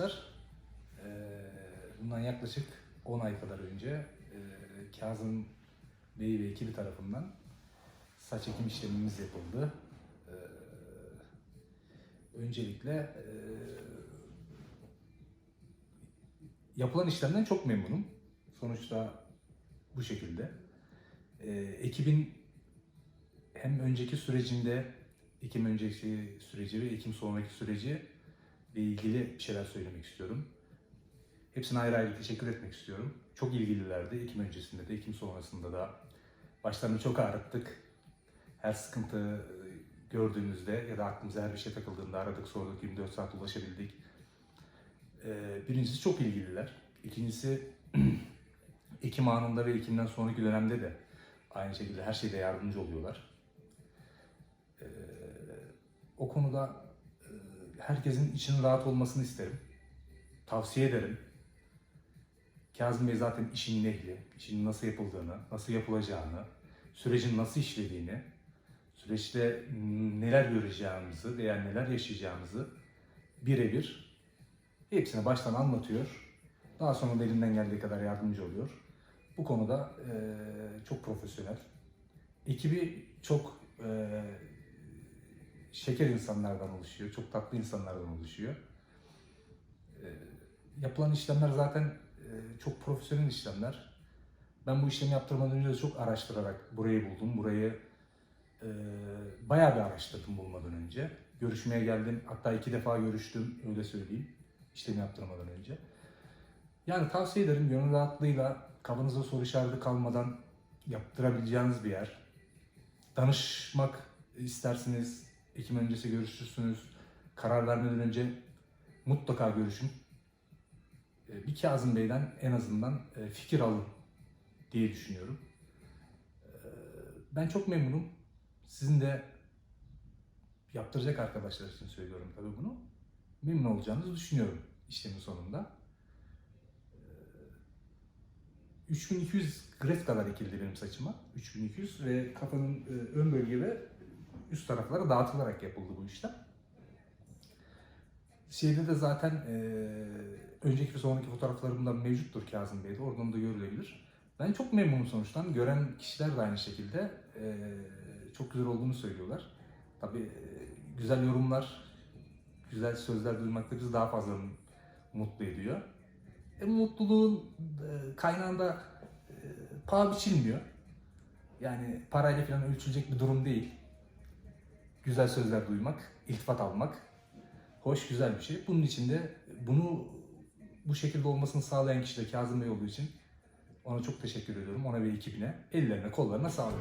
arkadaşlar. Bundan yaklaşık 10 ay kadar önce Kazım Bey ve ekibi tarafından saç ekim işlemimiz yapıldı. Öncelikle yapılan işlemden çok memnunum. Sonuçta bu şekilde. Ekibin hem önceki sürecinde, ekim önceki süreci ve ekim sonraki süreci ilgili bir şeyler söylemek istiyorum. Hepsine ayrı ayrı teşekkür etmek istiyorum. Çok ilgililerdi. Ekim öncesinde de, ekim sonrasında da. Başlarını çok ağrıttık. Her sıkıntı e, gördüğümüzde ya da aklımıza her bir şey takıldığında aradık, sorduk, 24 saat ulaşabildik. Ee, Birincisi çok ilgililer. İkincisi Ekim anında ve Ekim'den sonraki dönemde de aynı şekilde her şeyde yardımcı oluyorlar. Ee, o konuda e, herkesin içinin rahat olmasını isterim. Tavsiye ederim. Kazım Bey zaten işin ehli, işin nasıl yapıldığını, nasıl yapılacağını, sürecin nasıl işlediğini, süreçte neler göreceğimizi veya neler yaşayacağımızı birebir hepsini baştan anlatıyor. Daha sonra da elinden geldiği kadar yardımcı oluyor. Bu konuda eee, çok profesyonel. Ekibi çok eee, şeker insanlardan oluşuyor, çok tatlı insanlardan oluşuyor. Eee, yapılan işlemler zaten eee, çok profesyonel işlemler. Ben bu işlemi yaptırmadan önce de çok araştırarak burayı buldum. Burayı eee bayağı bir araştırdım bulmadan önce. Görüşmeye geldim. Hatta iki defa görüştüm, öyle söyleyeyim. işlemi yaptırmadan önce. Yani tavsiye ederim gönül rahatlığıyla kafanızda soru işareti kalmadan yaptırabileceğiniz bir yer. Danışmak isterseniz Ekim öncesi görüşürsünüz. Karar vermeden önce mutlaka görüşün. Ee, Bir Kazım Bey'den en azından e, fikir alın diye düşünüyorum. Ee, Ben çok memnunum. Sizin de yaptıracak arkadaşlar için söylüyorum tabii bunu. Memnun olacağınızı düşünüyorum işlemin sonunda. 3200 gref kadar ekildi benim saçıma. 3200 ve kafanın e, ön bölge üst taraflara dağıtılarak yapıldı bu işlem. Şeyde de zaten e, önceki ve sonraki fotoğraflarımda mevcuttur Kazım Bey'de. Oradan da görülebilir. Ben çok memnunum sonuçtan. Gören kişiler de aynı şekilde e, çok güzel olduğunu söylüyorlar. Tabii e, güzel yorumlar, güzel sözler duymak da bizi daha fazla mutlu ediyor. E, mutluluğun e, kaynağında e, paha biçilmiyor. Yani parayla falan ölçülecek bir durum değil. Güzel sözler duymak, iltifat almak hoş güzel bir şey. Bunun için de bunu bu şekilde olmasını sağlayan kişi de Kazım Bey olduğu için ona çok teşekkür ediyorum. Ona ve ekibine. Ellerine kollarına sağlık.